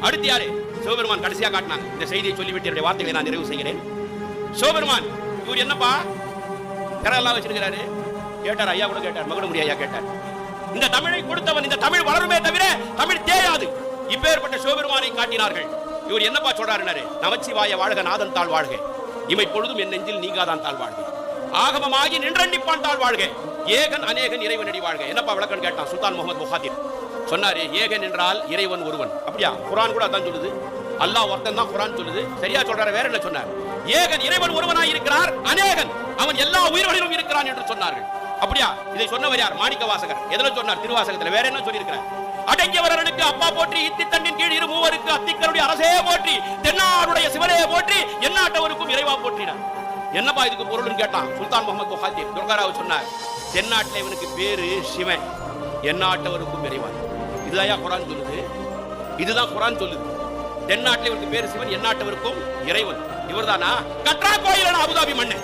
அடுத்து யாரு? சிவபெருமான் கடைசியா காட்டினாங்க. இந்த செய்தியை சொல்லிவிட்டு என்னுடைய வார்த்தைகளை நான் நிறைவு செய்கிறேன். சிவபெருமான் இவர் என்னப்பா? கரெல்லாம் வச்சிருக்கிறாரு. கேட்டார் ஐயா கூட கேட்டார் மகுடமுடி ஐயா கேட்டார். இந்த தமிழை கொடுத்தவன் இந்த தமிழ் வளருமே தவிர தமிழ் தேயாது. இப்பேற்பட்ட சிவபெருமானை காட்டினார்கள். இவர் என்னப்பா சொல்றாருனாரு நமச்சிவாய வாழ்க நாதன் தாழ் வாழ்க. இமை பொழுதும் என் நெஞ்சில் நீங்காதான் தாழ் வாழ்க. ஆகமமாகி நின்றண்டிப்பான் தாழ் வாழ்க. ஏகன் அநேகன் இறைவனடி வாழ்க. என்னப்பா விளக்கம் கேட்டான்? சுல்தான் முகமது முஹாதிர் சொன்னாரு ஏகன் என்றால் இறைவன் ஒருவன். அப்படியா? குரான் கூட அதான் சொல்லுது. அல்லாஹ் ஒருத்தன் தான் குரான் சொல்லுது. சரியா சொல்றாரு வேற என்ன சொன்னார்? ஏகன் இறைவன் ஒருவனாய் இருக்கிறார் அநேகன். அவன் எல்லா உயிர்களிலும் இருக்கிறான் என்று சொன்னார்கள். அப்படியா? இதை சொன்னவர் யார்? மாணிக்க வாசகர். எதுல சொன்னார்? திருவாசகத்துல. வேற என்ன சொல்லியிருக்கிறார்? அடங்கியவரனுக்கு அப்பா போற்றி இத்தி தண்ணின் கீழ் இரு மூவருக்கு அத்திக்கருடைய அரசே போற்றி தென்னாருடைய சிவனே போற்றி எந்நாட்டவருக்கும் இறைவா போற்றினார். என்னப்பா இதுக்கு பொருள்னு கேட்டான்? சுல்தான் முகமது புகாதி துர்காராவ் சொன்னார் தென்னாட்டில் இவனுக்கு பேரு சிவன் எந்நாட்டவருக்கும் இறைவான் இதுதான் குரான் சொல்லுது? இதுதான் குரான் சொல்லுது. தென்னாட்டில் இவருக்கு பேரு சிவன் எந்நாட்டவருக்கும் இறைவன். இவர்தானா? கற்றா கோயிலான அபுதாபி மண்ணு